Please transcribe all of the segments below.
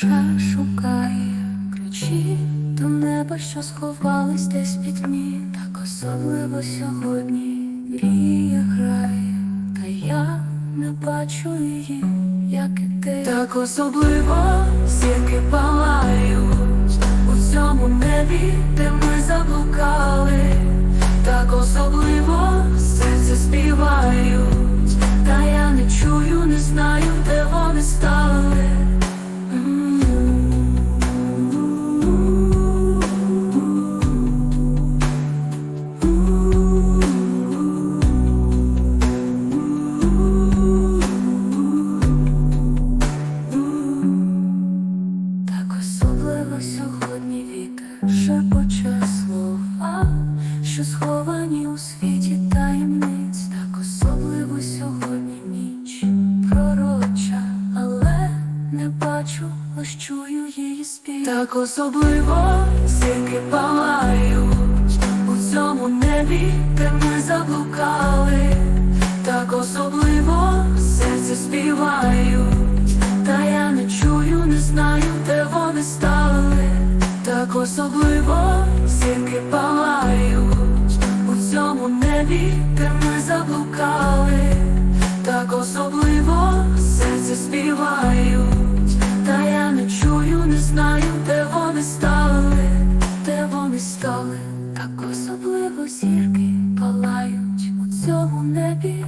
душа шукає ключі до неба, що сховались десь під дні, так особливо сьогодні гріє грає, та я не бачу її, як і ти. Так особливо зірки палають у цьому небі, де ми заблукали, так особливо серце співає. Що сховані у світі таємниць, так особливо сьогодні ніч пророча, але не бачу, лиш чую її спів. Так особливо зірки палають у цьому небі, де ми заблукали, так особливо серце співають, особливо зірки палають. У цьому небі, де ми заблукали, так особливо серце співають, та я не чую, не знаю, де вони стали, де вони стали, так особливо зірки палають. У цьому небі,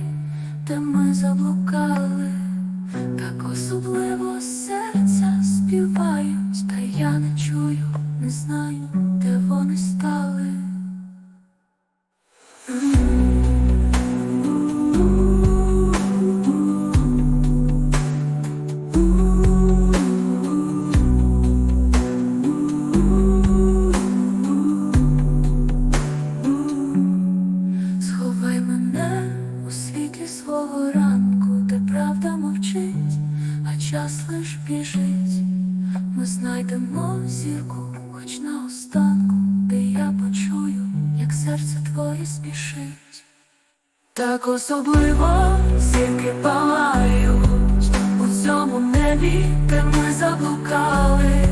де ми заблукали. Вони стали. Сховай мене у світлі свого ранку, де правда мовчить, а час лиш біжить. Ми знайдемо зірку, Так особливо зірки палають. У цьому небі, де ми заблукали,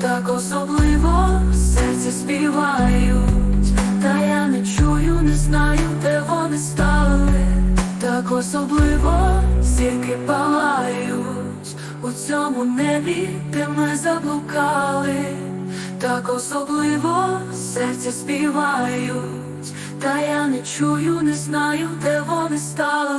так особливо серце співають, та я не чую, не знаю, де вони стали, так особливо зірки палають. У цьому небі, де ми заблукали, так особливо серця співають, та я не чую, не знаю, де вони стали.